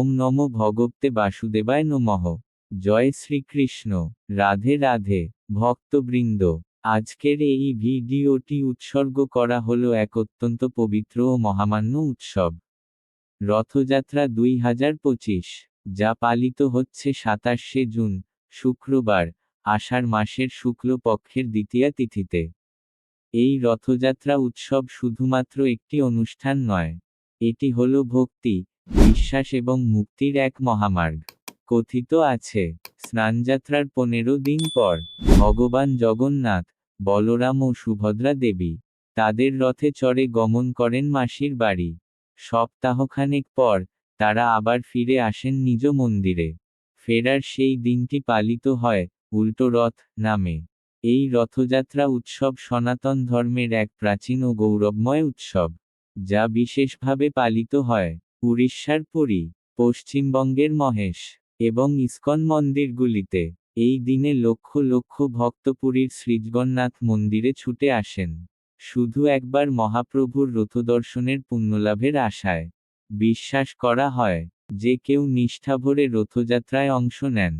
ওম নম ভগবতে বাসুদেবায় নমঃ। জয় শ্রীকৃষ্ণ। রাধে রাধে, ভক্তবৃন্দ। আজকের এই ভিডিওটি উৎসর্গ করা হলো এক অত্যন্ত পবিত্র ও মহামান্য উৎসব। রথযাত্রা দুই হাজার পঁচিশ, যা পালিত হচ্ছে সাতাশে জুন, শুক্রবার, আষাঢ় মাসের শুক্লপক্ষের দ্বিতীয়া তিথিতে। এই রথযাত্রা উৎসব শুধুমাত্র একটি অনুষ্ঠান নয়, এটি হল ভক্তি বিশ্বাস এবং মুক্তির এক মহামার্গ। কথিত আছে, স্নানযাত্রার পনেরো দিন পর, ভগবান জগন্নাথ, বলরাম ও সুভদ্রা দেবী, তাদের রথে চড়ে গমন করেন মাসির বাড়ি। সপ্তাহখানেক পর, তারা আবার ফিরে আসেন নিজ মন্দিরে। ফেরার সেই দিনটি পালিত হয়, উল্টো রথ নামে। এই রথযাত্রা উৎসব সনাতন ধর্মের এক প্রাচীন ও গৌরবময় উৎসব, যা বিশেষভাবে পালিত হয়। উড়িষ্যার পুরী, পশ্চিমবঙ্গের মহেশ এবং ইস্কন মন্দিরগুলিতে এই দিনে লক্ষ লক্ষ ভক্ত পুরীর মন্দিরে ছুটে আসেন। শুধু একবার মহাপ্রভুর রথদর্শনের পুণ্যলাভের আশায় বিশ্বাস করা হয় যে কেউ নিষ্ঠাভরে রথযাত্রায় অংশ নেন।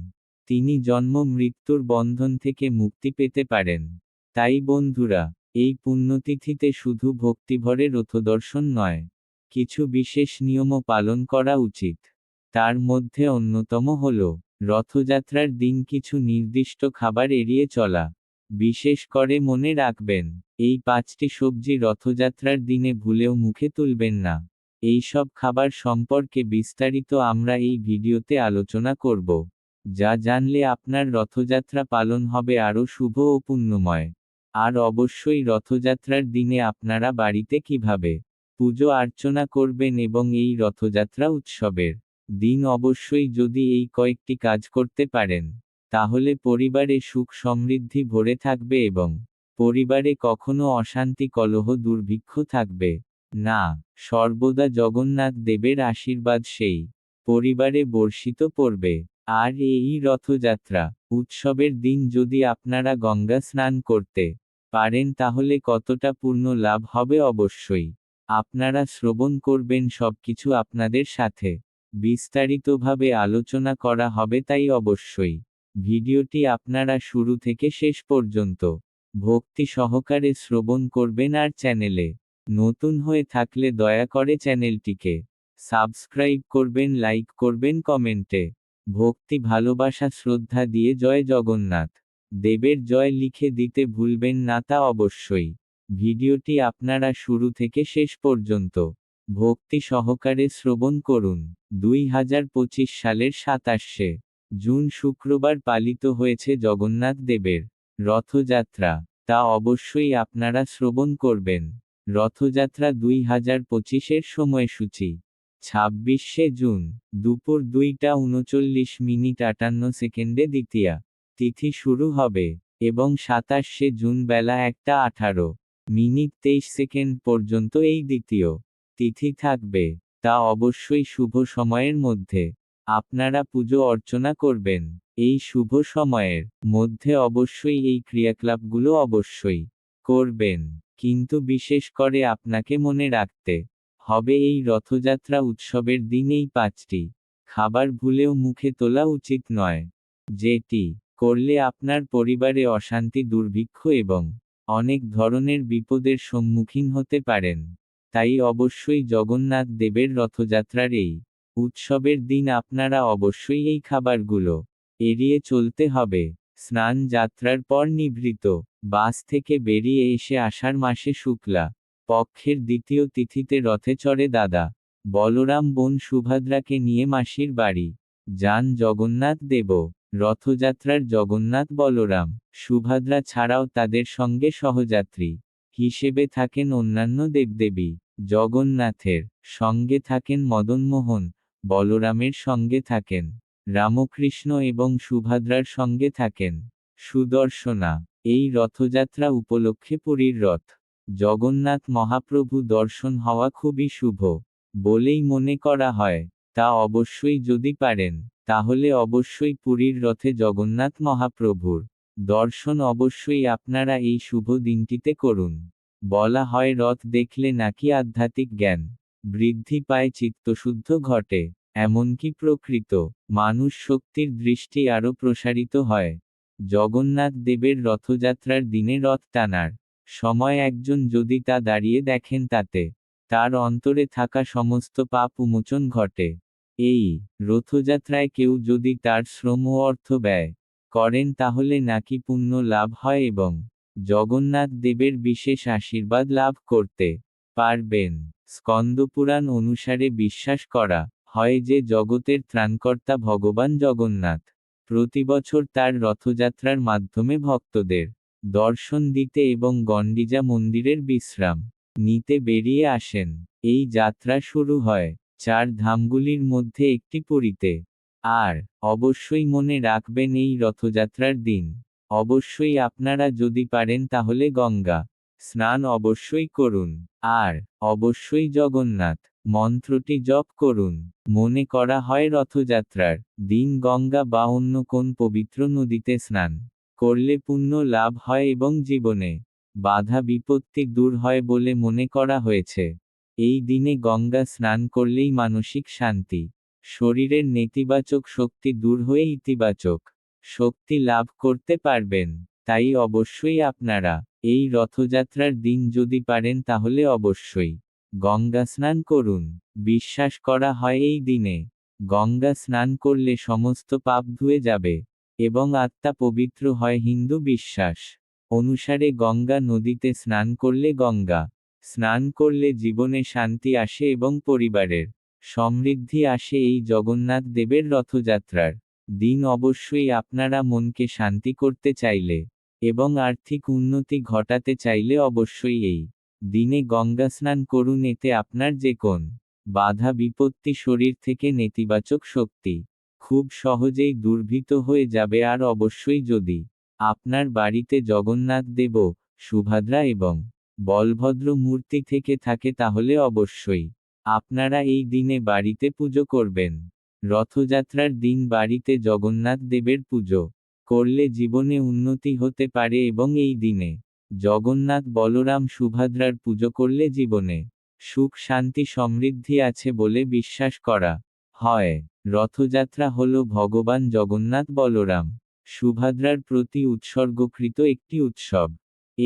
তিনি জন্ম মৃত্যুর বন্ধন থেকে মুক্তি পেতে পারেন। তাই বন্ধুরা, এই পুণ্যতিথিতে শুধু ভক্তিভরে রথদর্শন নয় কিছু বিশেষ নিয়মও পালন করা উচিত। তার মধ্যে অন্যতম হল, রথযাত্রার দিন কিছু নির্দিষ্ট খাবার এড়িয়ে চলা। বিশেষ করে মনে রাখবেন, এই পাঁচটি সবজি রথযাত্রার দিনে ভুলেও মুখে তুলবেন না। এই সব খাবার সম্পর্কে বিস্তারিত আমরা এই ভিডিওতে আলোচনা করব। যা জানলে আপনার রথযাত্রা পালন হবে আরও শুভ ও পুণ্যময়। আর অবশ্যই রথযাত্রার দিনে আপনারা বাড়িতে কীভাবে পুজো অর্চনা করবেন এবং এই রথযাত্রা উৎসবের দিন অবশ্যই যদি এই কয়েকটি কাজ করতে পারেন, তাহলে পরিবারে সুখ সমৃদ্ধি ভরে থাকবে এবং পরিবারে কখনো অশান্তি, কলহ, দুর্ভিক্ষ থাকবে। না, সর্বদা জগন্নাথ দেবের আশীর্বাদ সেই পরিবারে বর্ষিত পড়বে। আর এই রথযাত্রা উৎসবের দিন যদি আপনারা গঙ্গা স্নান করতে পারেন, তাহলে কতটা পূর্ণ লাভ হবে অবশ্যই। আপনারা শ্রবণ করবেন সবকিছু আপনাদের সাথে। বিস্তারিতভাবে আলোচনা করা হবে তাই অবশ্যই। ভিডিওটি আপনারা শুরু থেকে শেষ পর্যন্ত ভক্তি সহকারে শ্রবণ করবেন আর চ্যানেলে। নতুন হয়ে থাকলে দয়া করে চ্যানেলটিকে সাবস্ক্রাইব করবেন, লাইক করবেন, কমেন্টে। ভক্তি, ভালোবাসা, শ্রদ্ধা দিয়ে জয় জগন্নাথ। দেবের জয় লিখে দিতে ভুলবেন না তা অবশ্যই। ভিডিওটি আপনারা শুরু থেকে শেষ পর্যন্ত ভক্তি সহকারে শ্রবণ করুন। দুই হাজার পঁচিশ সালের সাতাশে জুন শুক্রবার পালিত হয়েছে জগন্নাথ দেবের রথযাত্রা। তা অবশ্যই আপনারা শ্রবণ করবেন। রথযাত্রা দুই হাজার পঁচিশের সময়সূচি, ছাব্বিশে জুন, দুপুর দুইটা উনচল্লিশ মিনিট আটান্ন সেকেন্ডে দ্বিতীয়া। তিথি শুরু হবে এবং সাতাশে জুন বেলা একটা আঠারো। মিনিট তেইশ সেকেন্ড পর্যন্ত এই দ্বিতীয় তিথি থাকবে, তা অবশ্যই শুভ সময়ের মধ্যে। আপনারা পুজো অর্চনা করবেন, এই শুভ সময়ের মধ্যে অবশ্যই এই ক্রিয়াকলাপগুলো অবশ্যই করবেন। কিন্তু বিশেষ করে আপনাকে মনে রাখতে হবে এই রথযাত্রা উৎসবের দিন এই পাঁচটি। খাবার ভুলেও মুখে তোলা উচিত নয়, যেটি করলে আপনার পরিবারে অশান্তি, দুর্ভিক্ষ এবং অনেক ধরনের বিপদের সম্মুখীন হতে পারেন। তাই অবশ্যই জগন্নাথ দেবের রথযাত্রার এই উৎসবের দিন আপনারা অবশ্যই এই খাবারগুলো এড়িয়ে চলতে হবে। স্নান যাত্রার পর নিভৃত বাস থেকে বেরিয়ে এসে আষাঢ় মাসে শুক্লা পক্ষের দ্বিতীয় তিথিতে রথে চড়ে দাদা বলরাম বোন সুভদ্রাকে নিয়ে মাসির বাড়ি। যান জগন্নাথ দেব রথযাত্রার জগন্নাথ বলরাম, সুভাদ্রা ছাড়াও তাদের সঙ্গে সহযাত্রী হিসেবে থাকেন অন্যান্য দেবদেবী। জগন্নাথের সঙ্গে থাকেন মদনমোহন বলরামের সঙ্গে থাকেন রামকৃষ্ণ এবং সুভদ্রার সঙ্গে থাকেন সুদর্শনা। এই রথযাত্রা উপলক্ষে পুরীর রথ, জগন্নাথ মহাপ্রভু দর্শন হওয়া খুবই শুভ বলেই মনে করা হয়। তা অবশ্যই যদি পারেন, তাহলে অবশ্যই পুরীর রথে জগন্নাথ মহাপ্রভুর দর্শন অবশ্যই আপনারা এই শুভ দিনটিতে করুন। বলা হয় রথ দেখলে নাকি আধ্যাত্মিক জ্ঞান বৃদ্ধি পায়, চিত্তশুদ্ধ ঘটে, এমনকি প্রকৃত মানুষ শক্তির দৃষ্টি আরও প্রসারিত হয়। জগন্নাথ দেবের রথযাত্রার দিনে রথ টানার সময় একজন যদি তা দাঁড়িয়ে দেখেন তাতে তার অন্তরে থাকা সমস্ত পাপ উমোচন ঘটে। এই, রথযাত্রায় কেউ যদি তার শ্রম অর্থ ব্যয় করেন তাহলে নাকি পুণ্য লাভ হয় এবং জগন্নাথ দেবের বিশেষ আশীর্বাদ লাভ করতে পারবেন। স্কন্দপুরাণ অনুসারে বিশ্বাস করা হয় যে জগতের ত্রাণকর্তা ভগবান জগন্নাথ প্রতিবছর তার রথযাত্রার মাধ্যমে ভক্তদের দর্শন দিতে এবং গণ্ডিজা মন্দিরের বিশ্রাম নিতে বেরিয়ে আসেন। এই যাত্রা শুরু হয় চার ধামগুলির মধ্যে একটি পুরীতে। আর, অবশ্যই মনে রাখবেন এই রথযাত্রার দিন। অবশ্যই আপনারা যদি পারেন তাহলে গঙ্গা। স্নান অবশ্যই করুন। আর, অবশ্যই জগন্নাথ। মন্ত্রটি জপ করুন। মনে করা হয় রথযাত্রার দিন গঙ্গা বা অন্য কোন পবিত্র নদীতে স্নান করলে পুণ্য লাভ হয় এবং জীবনে বাধা বিপত্তি দূর হয় বলে মনে করা হয়েছে। এই দিনে গঙ্গা স্নান করলেই মানসিক শান্তি। শরীরের নেতিবাচক শক্তি দূর হয়ে ইতিবাচক শক্তি লাভ করতে পারবেন, তাই অবশ্যই আপনারা এই রথযাত্রার দিন যদি পারেন তাহলে অবশ্যই গঙ্গা স্নান করুন। বিশ্বাস করা হয় এই দিনে গঙ্গা স্নান করলে সমস্ত পাপ ধুয়ে যাবে এবং আত্মা পবিত্র হয় হিন্দু বিশ্বাস। অনুসারে গঙ্গা নদীতে স্নান করলে গঙ্গা স্নান করলে জীবনে শান্তি আসে এবং পরিবারের সমৃদ্ধি আসে এই জগন্নাথ দেবের রথযাত্রার। দিন অবশ্যই আপনারা মনকে শান্তি করতে চাইলে এবং আর্থিক উন্নতি ঘটাতে চাইলে অবশ্যই এই দিনে গঙ্গা স্নান করুন, এতে আপনার যে কোন বাধা, বিপত্তি, শরীর থেকে নেতিবাচক শক্তি খুব সহজেই দুর্ভীত হয়ে যাবে। আর অবশ্যই যদি আপনার বাড়িতে জগন্নাথ দেব সুভদ্রা এবং বলভদ্র মূর্তি থেকে থাকে তাহলে অবশ্যই। আপনারা এই দিনে বাড়িতে পুজো করবেন। রথযাত্রার দিন বাড়িতে জগন্নাথ দেবের পুজো। করলে জীবনে উন্নতি হতে পারে এবং এই দিনে জগন্নাথ বলরাম সুভদ্রার পুজো করলে জীবনে সুখ, শান্তি, সমৃদ্ধি আছে বলে বিশ্বাস করা হয়। রথযাত্রা হল ভগবান জগন্নাথ বলরাম সুভদ্রার প্রতি উৎসর্গকৃত একটি উৎসব।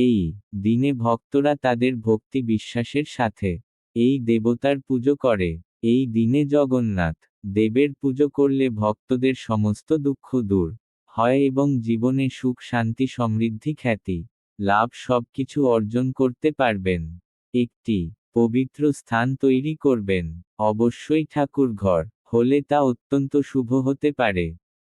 এই, দিনে ভক্তরা তাদের ভক্তি বিশ্বাসের সাথে, এই দেবতার পুজো করে, এই দিনে জগন্নাথ, দেবের পুজো করলে ভক্তদের সমস্ত দুঃখ দূর, হয় এবং জীবনে সুখ, শান্তি, সমৃদ্ধি, খ্যাতি, লাভ সবকিছু অর্জন করতে পারবেন। একটি, পবিত্র স্থান তৈরি করবেন, অবশ্যই ঠাকুর ঘর, হলে তা অত্যন্ত শুভ হতে পারে।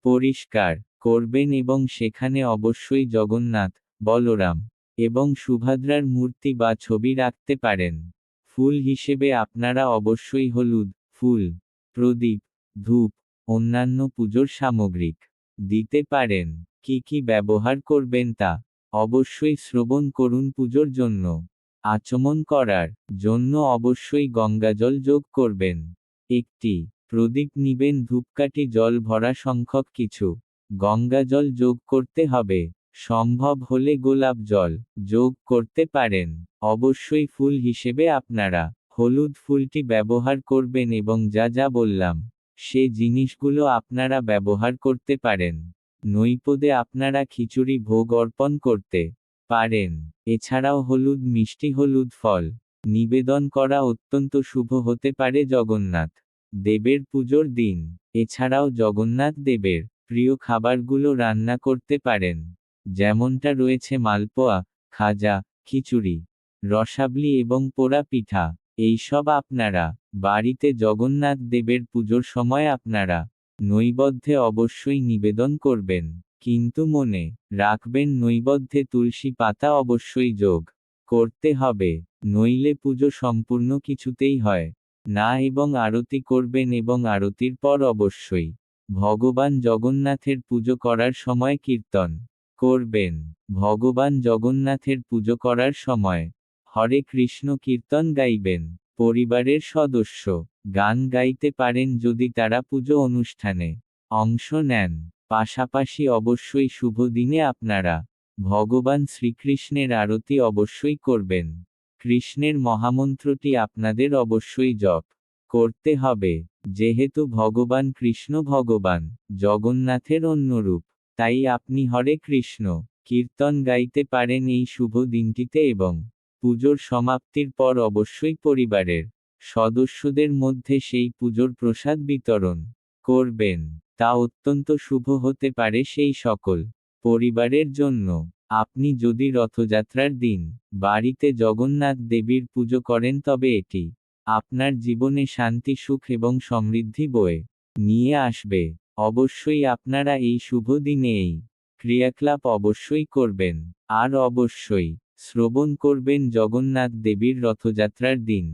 পরিষ্কার, করবেন এবং সেখানে অবশ্যই জগন্নাথ, বলরাম এবং সুভদ্রার মূর্তি বা ছবি রাখতে পারেন। ফুল হিসেবে আপনারা অবশ্যই হলুদ, ফুল, প্রদীপ, ধূপ, অন্যান্য পুজোর সামগ্রিক দিতে পারেন। কি কি ব্যবহার করবেন তা অবশ্যই শ্রবণ করুন পুজোর জন্য। আচমন করার জন্য অবশ্যই গঙ্গাজল যোগ করবেন। একটি, প্রদীপ নিবেন ধূপকাঠি জল ভরা সংখ্যক কিছু। গঙ্গাজল যোগ করতে হবে। সম্ভব হলে গোলাপ জল যোগ করতে পারেন। অবশ্যই ফুল হিসেবে আপনারা হলুদ ফুলটি ব্যবহার করবেন এবং যা যা বললাম, সে জিনিসগুলো আপনারা ব্যবহার করতে পারেন। নৈপদে আপনারা খিচুড়ি ভোগ অর্পণ করতে পারেন। এছাড়াও হলুদ মিষ্টি হলুদ ফল নিবেদন করা অত্যন্ত শুভ হতে পারে জগন্নাথ দেবের পুজোর দিন। এছাড়াও জগন্নাথ দেবের প্রিয় খাবারগুলো রান্না করতে পারেন। যেমনটা রয়েছে মালপোয়া, খাজা, খিচুড়ি, রসাবলি এবং পোড়া পিঠা। এইসব আপনারা, বাড়িতে জগন্নাথ দেবের পুজোর সময় আপনারা, নৈবধ্যে অবশ্যই নিবেদন করবেন। কিন্তু মনে রাখবেন, নৈবধ্যে তুলসী পাতা অবশ্যই যোগ করতে হবে, নইলে পুজো সম্পূর্ণ কিছুতেই হয় না এবং আরতি করবেন এবং আরতির পর অবশ্যই ভগবান জগন্নাথের পুজো করার সময় কীর্তন করবেন। ভগবান জগন্নাথের পুজো করার সময় হরে কৃষ্ণ কীর্তন গাইবেন। পরিবারের সদস্য গান গাইতে পারেন যদি তারা পুজো অনুষ্ঠানে অংশ নেন। পাশাপাশি অবশ্যই শুভ দিনে আপনারা ভগবান শ্রীকৃষ্ণের আরতি অবশ্যই করবেন। কৃষ্ণের মহামন্ত্রটি আপনাদের অবশ্যই জপ করতে হবে। যেহেতু ভগবান কৃষ্ণ ভগবান, জগন্নাথের অন্য রূপ তাই আপনি হরে কৃষ্ণ। কীর্তন গাইতে পারেন এই শুভ দিনটিতে এবং পুজোর সমাপ্তির পর অবশ্যই পরিবারের সদস্যদের মধ্যে সেই পুজোর প্রসাদ বিতরণ করবেন। তা অত্যন্ত শুভ হতে পারে সেই সকল পরিবারের জন্য। আপনি যদি রথযাত্রার দিন বাড়িতে জগন্নাথ দেবীর পুজো করেন তবে এটি আপনার জীবনে শান্তি, সুখ এবং সমৃদ্ধি বয়ে নিয়ে আসবে। অবশ্যই আপনারা এই শুভ দিনে এই ক্রিয়াকলাপ অবশ্যই করবেন। আর অবশ্যই শ্রবণ করবেন জগন্নাথ দেবীর রথযাত্রার দিন।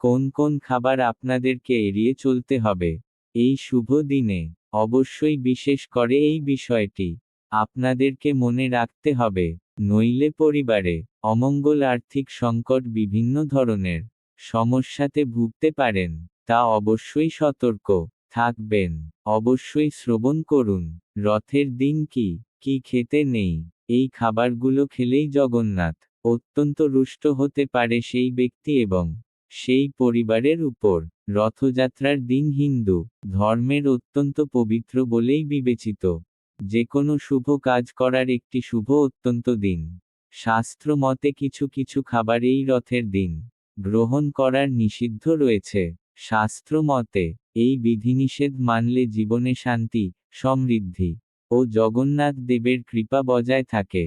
কোন কোন খাবার আপনাদেরকে এড়িয়ে চলতে হবে? এই শুভ দিনে অবশ্যই বিশেষ করে এই বিষয়টি আপনাদেরকে মনে রাখতে হবে। নইলে পরিবারে অমঙ্গল আর্থিক সংকট বিভিন্ন ধরনের সমস্যাতে ভুগতে পারেন, তা অবশ্যই সতর্ক। থাকবেন। অবশ্যই শ্রবণ করুন। রথের দিন কি? কি খেতে নেই? এই খাবারগুলো খেলেই জগন্নাথ অত্যন্ত রুষ্ট হতে পারে সেই ব্যক্তি এবং সেই পরিবারের উপর। রথযাত্রার দিন হিন্দু, ধর্মের অত্যন্ত পবিত্র বলেই বিবেচিত। যে কোনো শুভ কাজ করার একটি শুভ অত্যন্ত দিন। শাস্ত্র মতে কিছু কিছু খাবার এই রথের দিন গ্রহণ করার নিষিদ্ধ রয়েছে। শাস্ত্র মতে এই বিধিনিষেধ মানলে জীবনে শান্তি, সমৃদ্ধি ও জগন্নাথ দেবের কৃপা বজায় থাকে।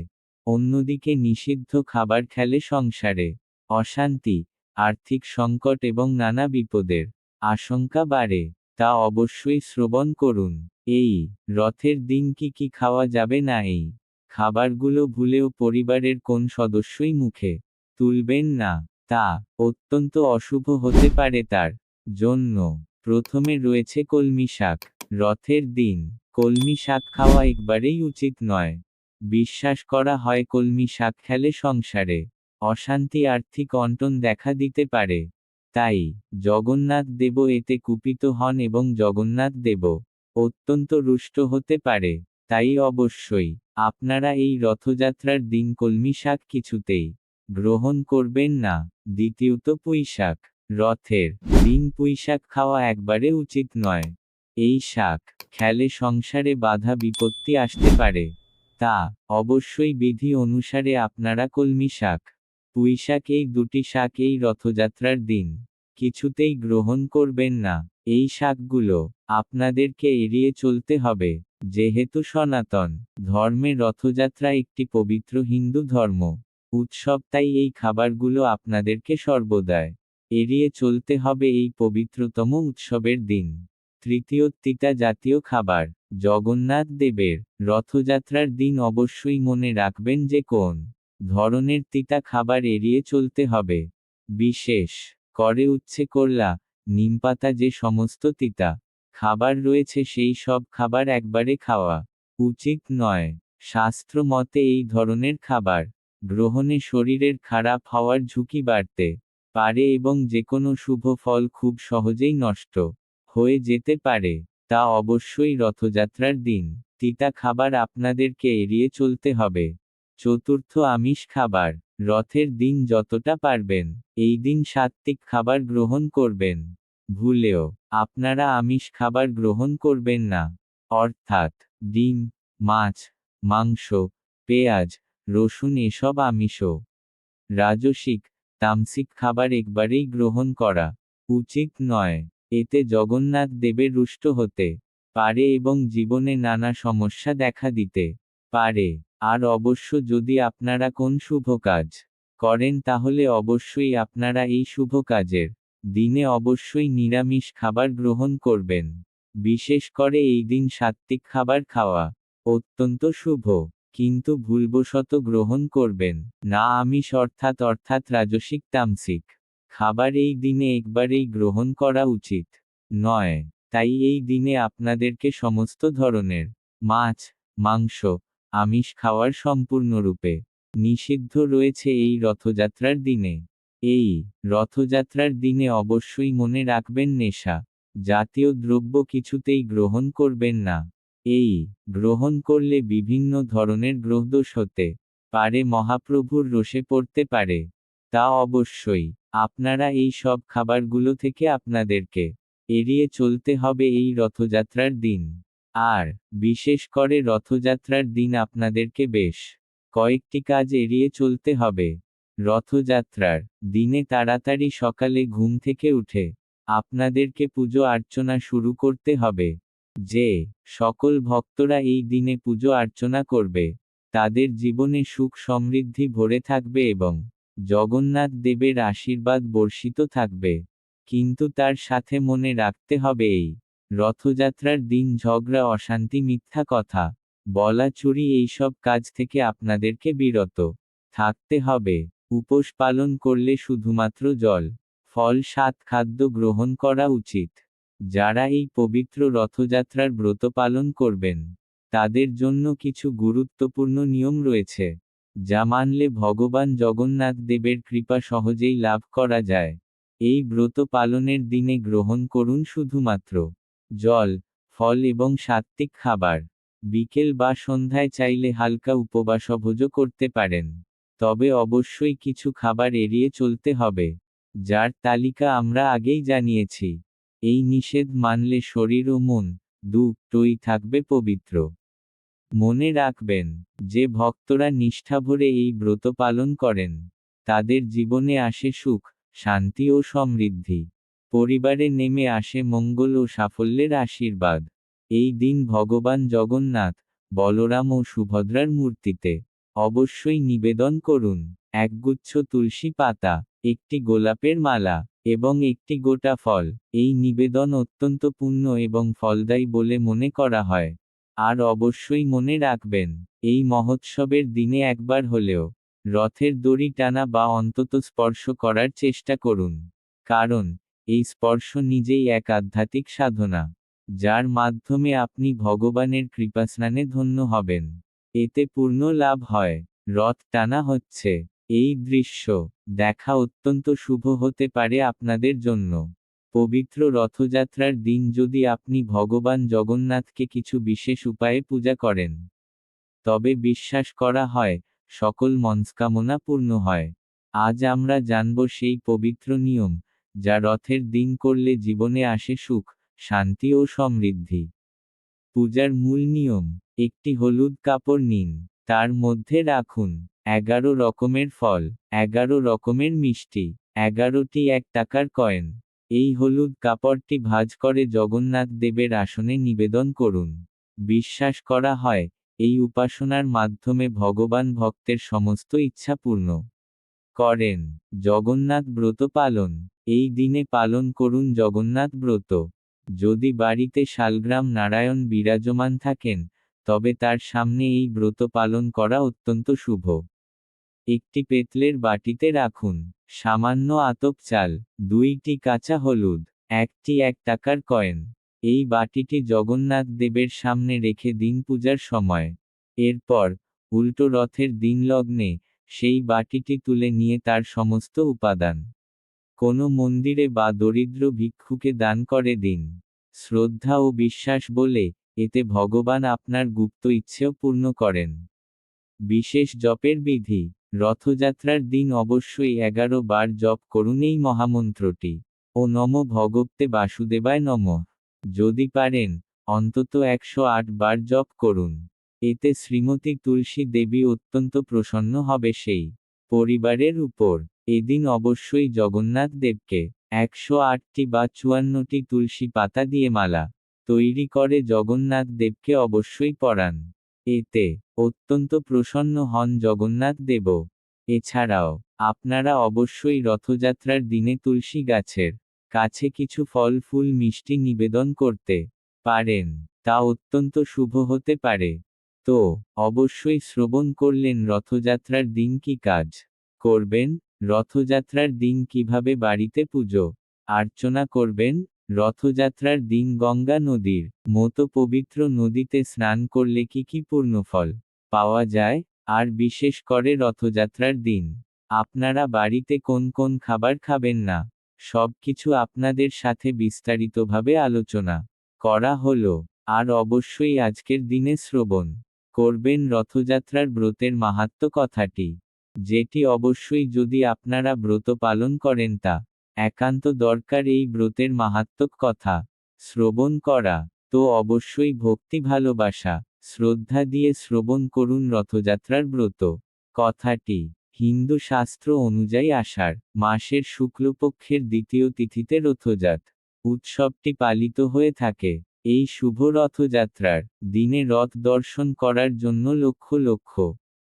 অন্যদিকে নিষিদ্ধ খাবার খেলে সংসারে অশান্তি, আর্থিক সংকট এবং নানা বিপদের আশঙ্কা বাড়ে, তা অবশ্যই শ্রবণ করুন। এই রথের দিন কি কি খাওয়া যাবে না এই খাবারগুলো ভুলেও পরিবারের কোন সদস্যই মুখে তুলবেন না, তা অত্যন্ত অশুভ হতে পারে তার। জন্য প্রথমে রয়েছে কলমি শাক, রথের দিন। কলমি শাক খাওয়া একবারেই উচিত নয়। বিশ্বাস করা হয় কলমি শাক খেলে সংসারে অশান্তি আর্থিক অন্টন দেখা দিতে পারে। তাই জগন্নাথ দেব এতে কুপিত হন এবং জগন্নাথ দেব অত্যন্ত রুষ্ট হতে পারে। তাই অবশ্যই আপনারা এই রথযাত্রার দিন কলমি শাক কিছুতেই গ্রহণ করবেন না। দ্বিতীয়ত পুঁই শাক। রথের দিন পুঁই শাক খাওয়া একবারে উচিত নয়। এই শাক খেলে সংসারে বাধা বিপত্তি আসতে পারে। তা অবশ্যই বিধি অনুসারে আপনারা কলমি শাক পুঁই শাক এই দুটি শাক এই রথযাত্রার দিন। কিছুতেই গ্রহণ করবেন না। এই শাকগুলো আপনাদেরকে এড়িয়ে চলতে হবে। যেহেতু সনাতন ধর্মে রথযাত্রা একটি পবিত্র হিন্দু ধর্ম, উৎসব তাই এই খাবারগুলো আপনাদেরকে সর্বদাই এড়িয়ে চলতে হবে এই পবিত্রতম উৎসবের দিন। তৃতীয় তিতা জাতীয় খাবার, জগন্নাথ দেবের রথযাত্রার দিন অবশ্যই মনে রাখবেন যে কোন ধরনের তিতা খাবার এড়িয়ে চলতে হবে। বিশেষ করে উচ্ছে করলা, নিমপাতা যে সমস্ত তিতা খাবার রয়েছে সেই সব খাবার একবারে খাওয়া উচিত নয়। শাস্ত্র মতে এই ধরনের খাবার গ্রহণে শরীরের খারাপ হওয়ার ঝুঁকি বাড়তে পারে এবং যে কোনো শুভ ফল খুব সহজেই নষ্ট হয়ে যেতে পারে, তা অবশ্যই রথযাত্রার দিন। তিতা খাবার আপনাদেরকে এড়িয়ে চলতে হবে। চতুর্থ আমিষ খাবার, রথের দিন যতটা পারবেন, এই দিন সাত্ত্বিক খাবার গ্রহণ করবেন। ভুলেও, আপনারা আমিষ খাবার গ্রহণ করবেন না। অর্থাৎ, ডিম, মাছ, মাংস, পেঁয়াজ, রসুন এসব আমিষও। রাজসিক তামসিক খাবার একবারেই গ্রহণ করা উচিত নয়। এতে জগন্নাথ দেবের রুষ্ট হতে, পারে এবং জীবনে নানা সমস্যা দেখা দিতে পারে। আর অবশ্য যদি আপনারা কোন শুভ কাজ করেন, তাহলে অবশ্যই আপনারা এই শুভ কাজের দিনে অবশ্যই নিরামিষ খাবার গ্রহণ করবেন। বিশেষ করে এই দিন সাত্ত্বিক খাবার খাওয়া অত্যন্ত শুভ। কিন্তু ভুলবশত গ্রহণ করবেন। না আমিষ অর্থাৎ অর্থাৎ রাজসিক তামসিক। খাবার এই দিনে একবারেই গ্রহণ করা উচিত। নয়, তাই এই দিনে আপনাদেরকে সমস্ত ধরনের মাছ, মাংস, আমিষ খাওয়ার সম্পূর্ণরূপে নিষিদ্ধ রয়েছে এই রথযাত্রার দিনে। এই রথযাত্রার দিনে অবশ্যই মনে রাখবেন নেশা। জাতীয় দ্রব্য কিছুতেই গ্রহণ করবেন না। এই, গ্রহণ করলে বিভিন্ন ধরনের গ্রহদোষ হতে পারে মহাপ্রভুর রোষে পড়তে পারে। তা অবশ্যই, আপনারা এই সব খাবারগুলো থেকে আপনাদেরকে, এড়িয়ে চলতে হবে এই রথযাত্রার দিন। আর, বিশেষ করে রথযাত্রার দিন আপনাদেরকে বেশ, কয়েকটি কাজ এড়িয়ে চলতে হবে। রথযাত্রার, দিনে তাড়াতাড়ি সকালে ঘুম থেকে উঠে, আপনাদেরকে পুজো অর্চনা শুরু করতে হবে। যে, সকল ভক্তরা এই দিনে পুজো অর্চনা করবে, তাদের জীবনে সুখ সমৃদ্ধি ভরে থাকবে এবং জগন্নাথ দেবের আশীর্বাদ বর্ষিত থাকবে। কিন্তু তার সাথে মনে রাখতে হবে এই রথযাত্রার দিন ঝগড়া, অশান্তি, মিথ্যা কথা, বলা, চুরি এইসব কাজ থেকে আপনাদেরকে বিরত থাকতে হবে। উপোস পালন করলে শুধুমাত্র জল, ফল সাত খাদ্য গ্রহণ করা উচিত। যারা এই পবিত্র রথযাত্রার ব্রত পালন করবেন, তাদের জন্য কিছু গুরুত্বপূর্ণ নিয়ম রয়েছে, যা মানলে ভগবান জগন্নাথ দেবের কৃপা সহজেই লাভ করা যায়। এই ব্রত পালনের দিনে গ্রহণ করুন শুধুমাত্র জল, ফল এবং সাত্ত্বিক খাবার। বিকেল বা সন্ধ্যায় চাইলে হালকা উপবাসভোজও করতে পারেন, তবে অবশ্যই কিছু খাবার এড়িয়ে চলতে হবে, যার তালিকা আমরা আগেই জানিয়েছি। এই নিষেধ মানলে শরীর ও মন দুটোই থাকবে পবিত্র। মনে রাখবেন, যে ভক্তরা নিষ্ঠাভরে এই ব্রত পালন করেন, তাদের জীবনে আসে সুখ, শান্তি ও সমৃদ্ধি। পরিবারে নেমে আসে মঙ্গল ও সাফল্যের আশীর্বাদ। এই দিন ভগবান জগন্নাথ, বলরাম ও সুভদ্রার মূর্তিতে অবশ্যই নিবেদন করুন, একগুচ্ছ তুলসী পাতা। একটি গোলাপের মালা এবং একটি গোটা ফল। এই নিবেদন অত্যন্ত পূর্ণ এবং ফলদায়ী বলে মনে করা হয়। আর অবশ্যই মনে রাখবেন, এই মহোৎসবের দিনে একবার হলেও রথের দড়ি টানা বা অন্তত স্পর্শ করার চেষ্টা করুন। কারণ, এই স্পর্শ নিজেই এক আধ্যাত্মিক সাধনা, যার মাধ্যমে আপনি ভগবানের কৃপাস্নানে ধন্য হবেন। এতে পূর্ণ লাভ হয়। রথ টানা হচ্ছে। এই দৃশ্য দেখা অত্যন্ত শুভ হতে পারে আপনাদের জন্য। পবিত্র রথযাত্রার দিন যদি আপনি ভগবান জগন্নাথকে কিছু বিশেষ উপায়ে পূজা করেন। তবে বিশ্বাস করা হয়, সকল মনস্কামনা পূর্ণ হয়। আজ আমরা জানব সেই পবিত্র নিয়ম, যা রথের দিন করলে জীবনে আসে সুখ, শান্তি ও সমৃদ্ধি। পূজার মূল নিয়ম, একটি হলুদ কাপড় নিন, তার মধ্যে রাখুন। এগারো রকমের ফল, এগারো রকমের মিষ্টি, এগারোটি এক টাকার কয়েন। এই হলুদ কাপড়টি ভাজ করে জগন্নাথ দেবের আসনে নিবেদন করুন। বিশ্বাস করা হয়, এই উপাসনার মাধ্যমে ভগবান ভক্তের সমস্ত ইচ্ছা পূর্ণ করেন। জগন্নাথ ব্রত পালন, এই দিনে পালন করুন জগন্নাথ ব্রত। যদি বাড়িতে শালগ্রাম নারায়ণ বিরাজমান থাকেন, তবে তার সামনে এই ব্রত পালন করা অত্যন্ত শুভ। একটি পেতলের বাটিতে রাখুন। সামান্য আতপ চাল, দুইটি কাঁচা হলুদ, একটি এক টাকার কয়েন। এই বাটিটি জগন্নাথ দেবের সামনে রেখে দিন পূজার সময়। এরপর, উল্টো রথের দিন লগ্নে, সেই বাটিটি তুলে নিয়ে তার সমস্ত উপাদান। কোনো মন্দিরে বা দরিদ্র ভিক্ষুকে দান করে দিন। শ্রদ্ধা ও বিশ্বাস বলে, এতে ভগবান আপনার গুপ্ত ইচ্ছেও পূর্ণ করেন। বিশেষ জপের বিধি রথযাত্রার দিন অবশ্যই এগারো বার জপ করুন এই মহামন্ত্রটি। ও নম ভগবতে বাসুদেবায় নম। যদি পারেন, অন্তত একশো আট বার জপ করুন। এতে শ্রীমতী তুলসী দেবী অত্যন্ত প্রসন্ন হবে সেই পরিবারের উপর। এদিন অবশ্যই জগন্নাথ দেবকে একশো আটটি বা চুয়ান্নটি তুলসী পাতা দিয়ে মালা তৈরি করে জগন্নাথ দেবকে অবশ্যই পরান। এতে অত্যন্ত প্রসন্ন হন জগন্নাথ দেব। এছাড়াও, আপনারা অবশ্যই রথযাত্রার দিনে তুলসী গাছের কাছে কিছু ফল, ফুল, মিষ্টি নিবেদন করতে পারেন, তা অত্যন্ত শুভ হতে পারে। তো, অবশ্যই শ্রবণ করলেন, রথযাত্রার দিন কি কাজ করবেন, রথযাত্রার দিন কীভাবে বাড়িতে পুজো অর্চনা করবেন, রথযাত্রার দিন গঙ্গা নদীর মতো পবিত্র নদীতে স্নান করলে কি কি পূর্ণফল পাওয়া যায়, আর বিশেষ করে রথযাত্রার দিন। আপনারা বাড়িতে কোন কোন খাবার খাবেন না? সব কিছু আপনাদের সাথে বিস্তারিতভাবে আলোচনা করা হলো। আর অবশ্যই আজকের দিনে শ্রবণ করবেন রথযাত্রার ব্রতের মাহাত্ম কথাটি, যেটি অবশ্যই যদি আপনারা ব্রত পালন করেন তা একান্ত দরকার এই ব্রতের মাহাত্মক কথা। শ্রবণ করা, তো অবশ্যই ভক্তি ভালোবাসা শ্রদ্ধা দিয়ে শ্রবণ করুন রথযাত্রার ব্রত। কথাটি, হিন্দু শাস্ত্র অনুযায়ী আষাঢ় মাসের শুক্লপক্ষের দ্বিতীয় তিথিতে রথযাত উৎসবটি পালিত হয়ে থাকে। এই শুভ রথযাত্রার দিনে রথ দর্শন করার জন্য লক্ষ লক্ষ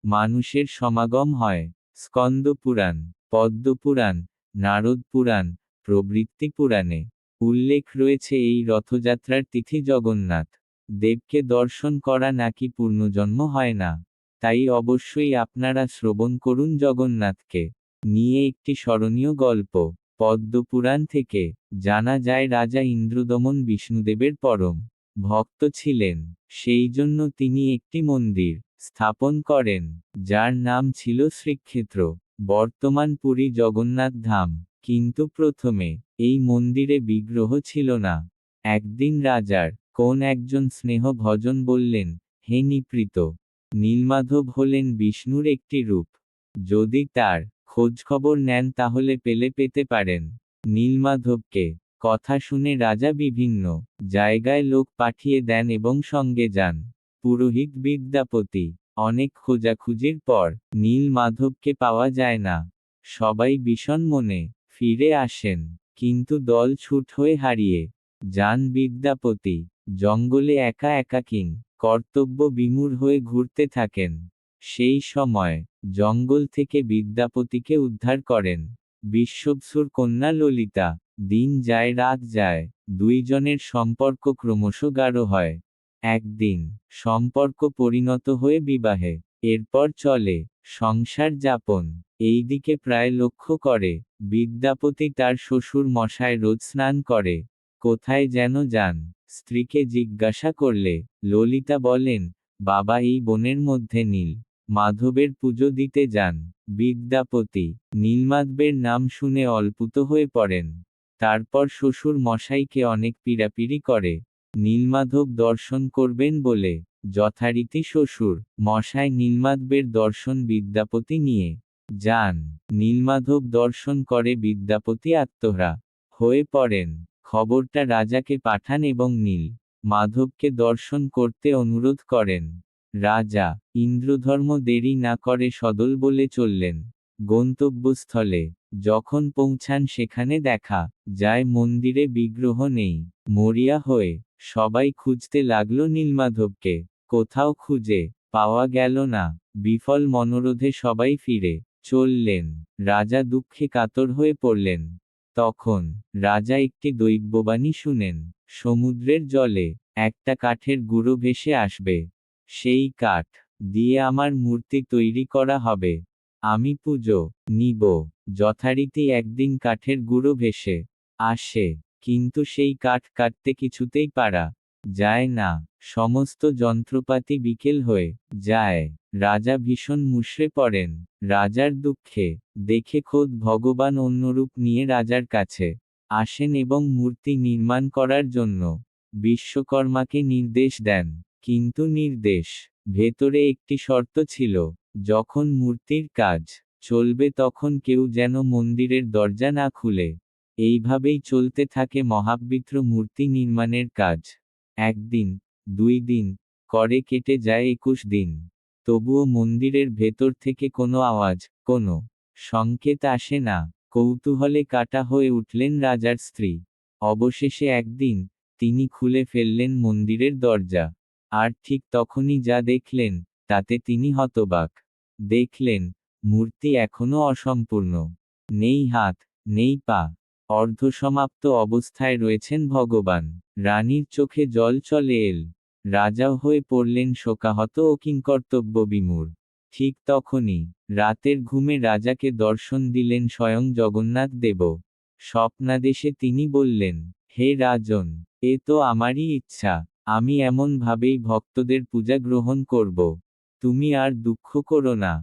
মানুষের সমাগম হয়। স্কন্দ পুরাণ পদ্মপুরাণ নারদ পুরাণ, প্রবৃত্তি পুরাণে উল্লেখ রয়েছে এই রথযাত্রার তিথি জগন্নাথ। দেবকে দর্শন করা নাকি পূর্ণজন্ম হয় না? তাই অবশ্যই আপনারা শ্রবণ করুন জগন্নাথকে। নিয়ে একটি স্মরণীয় গল্প, পদ্মপুরাণ থেকে। জানা যায় রাজা ইন্দ্রদমন বিষ্ণুদেবের পরম ভক্ত ছিলেন। সেই জন্য তিনি একটি মন্দির স্থাপন করেন, যার নাম ছিল শ্রীক্ষেত্র। বর্তমান পুরী জগন্নাথ ধাম। কিন্তু প্রথমে এই মন্দিরে বিগ্রহ ছিল না। একদিন রাজার কোন একজন স্নেহ ভজন বললেন, হে নিপৃত, নীলমাধব হলেন বিষ্ণুর একটি রূপ। যদি তার খোঁজখবর নেন তাহলে পেলে পেতে পারেন। নীলমাধবকে কথা শুনে রাজা বিভিন্ন জায়গায় লোক পাঠিয়ে দেন এবং সঙ্গে যান। পুরোহিত বিদ্যাপতি অনেক খোঁজাখুঁজির পর নীল মাধবকে পাওয়া যায় না। সবাই ভীষণ মনে ফিরে আসেন, কিন্তু দল ছুট হয়ে হারিয়ে যান বিদ্যাপতি। জঙ্গলে একা একাকিং কর্তব্য বিমূর হয়ে ঘুরতে থাকেন। সেই সময়, জঙ্গল থেকে বিদ্যাপতিকে উদ্ধার করেন। বিশ্ববসুর কন্যা ললিতা, দিন যায় রাত যায়, দুইজনের সম্পর্ক ক্রমশ গাঢ় হয়। একদিন, সম্পর্ক পরিণত হয়ে বিবাহে, এরপর চলে, সংসার যাপন, এই দিকে প্রায় লক্ষ্য করে, বিদ্যাপতি তার শ্বশুর মশায় রোজ স্নান করে, কোথায় যেন যান। স্ত্রীকে জিজ্ঞাসা করলে, ললিতা বলেন, বাবা এই বনের মধ্যে নীল। মাধবের পুজো দিতে যান। বিদ্যাপতি। নীলমাধবের নাম শুনে অল্পুত হয়ে পড়েন। তারপর শ্বশুর মশাইকে অনেক পীড়াপিড়ি করে। নীলমাধব দর্শন করবেন বলে, যথারীতি শ্বশুর, মশাই নীলমাধবের দর্শন বিদ্যাপতি নিয়ে যান। নীলমাধব দর্শন করে বিদ্যাপতি আত্মহরা হয়ে পড়েন। খবরটা রাজাকে পাঠান এবং নীল মাধবকে দর্শন করতে অনুরোধ করেন। রাজা, ইন্দ্রধর্ম দেরি না করে সদল বলে চললেন। গন্তব্যস্থলে যখন পৌঁছান সেখানে দেখা যায় মন্দিরে বিগ্রহ নেই। মরিয়া হয়ে সবাই খুঁজতে লাগল নীলমাধবকে কোথাও খুঁজে পাওয়া গেল না। বিফল মনোরোধে সবাই ফিরে চললেন। রাজা দুঃখে কাতর হয়ে পড়লেন। তখন রাজা একটি দৈব্যবাণী শুনেন, সমুদ্রের জলে একটা কাঠের গুঁড়ো ভেসে আসবে, সেই কাঠ দিয়ে আমার মূর্তি তৈরি করা হবে, আমি পুজো নিব, যথারীতি একদিন কাঠের গুঁড়ো ভেসে আসে, কিন্তু সেই কাঠ কাটতে কিছুতেই পারা যায় না। সমস্ত যন্ত্রপাতি বিকেল হয়ে যায়। রাজা ভীষণ মুশড়ে পড়েন। রাজার দুঃখে দেখে খোদ ভগবান অন্যরূপ নিয়ে রাজার কাছে আসেন এবং মূর্তি নির্মাণ করার জন্য বিশ্বকর্মাকে নির্দেশ দেন। কিন্তু নির্দেশ, ভেতরে একটি শর্ত ছিল, যখন মূর্তির কাজ চলবে তখন কেউ যেন মন্দিরের দরজা না খুলে। এইভাবেই চলতে থাকে মহাবিত্র মূর্তি নির্মাণের কাজ। একদিন, দুই দিন, করে কেটে যায় একুশ দিন। তবুও মন্দিরের ভেতর থেকে কোনো আওয়াজ, কোনো সংকেত আসে না। কৌতূহলে কাটা হয়ে উঠলেন রাজার স্ত্রী। অবশেষে একদিন, তিনি খুলে ফেললেন মন্দিরের দরজা। আর ঠিক তখনই যা দেখলেন, তাতে তিনি হতবাক। দেখলেন, মূর্তি এখনও অসম্পূর্ণ। নেই হাত, নেই পা। অর্ধসমাপ্ত অবস্থায় রয়েছেন ভগবান। রানীর চোখে জল চলে এল। রাজাও হয়ে পড়লেন শোকাহত ও কিংকর্তব্য বিমূর ঠিক তখনই রাতের ঘুমে রাজাকে দর্শন দিলেন স্বয়ং জগন্নাথ দেব। স্বপ্নাদেশে তিনি বললেন, হে রাজন, এ তো আমারই ইচ্ছা। আমি এমন ভাবেই ভক্তদের পূজা গ্রহণ করব। তুমি আর দুঃখ করো না।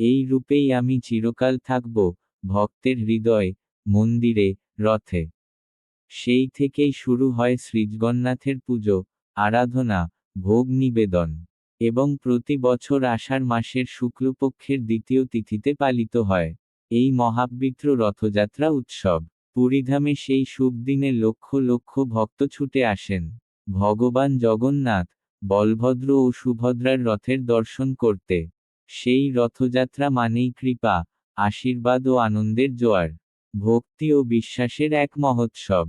এই রূপেই আমি চিরকাল থাকব ভক্তের হৃদয়, মন্দিরে, রথে। সেই থেকেই শুরু হয় শ্রীজগন্নাথের পুজো, আরাধনা, ভোগ নিবেদন এবং প্রতি বছর আষাঢ় মাসের শুক্লপক্ষের দ্বিতীয় তিথিতে পালিত হয়। এই মহাপবিত্র রথযাত্রা উৎসব, পুরীধামে সেই শুভ দিনে লক্ষ লক্ষ ভক্ত ছুটে আসেন। ভগবান জগন্নাথ, বলভদ্র ও সুভদ্রার রথের দর্শন করতে। সেই রথযাত্রা মানেই কৃপা, আশীর্বাদ ও আনন্দের জোয়ার, ভক্তি ও বিশ্বাসের এক মহোৎসব।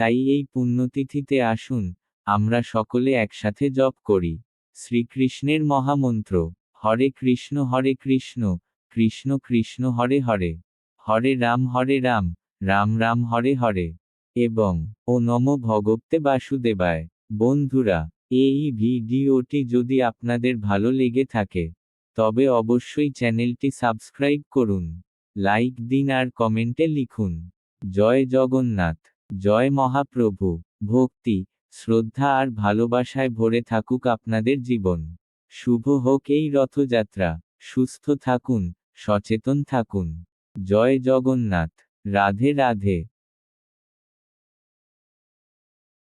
তাই এই পুণ্যতিথিতে আসুন, আমরা সকলে একসাথে জপ করি। শ্রীকৃষ্ণের মহামন্ত্র, হরে কৃষ্ণ হরে কৃষ্ণ কৃষ্ণ কৃষ্ণ, হরে হরে। হরে রাম হরে রাম রাম রাম, হরে হরে। এবং, ও নম ভগবতে বাসুদেবায়। বন্ধুরা, এই ভিডিওটি যদি আপনাদের ভালো লেগে থাকে, তবে অবশ্যই চ্যানেলটি সাবস্ক্রাইব করুন। লাইক দিন আর কমেন্টে লিখুন। জয় জগন্নাথ। জয় মহাপ্রভু, ভক্তি, শ্রদ্ধা আর ভালোবাসায় ভরে থাকুক আপনাদের জীবন। শুভ হোক এই রথযাত্রা, সুস্থ থাকুন, সচেতন থাকুন। জয় জগন্নাথ, রাধে রাধে।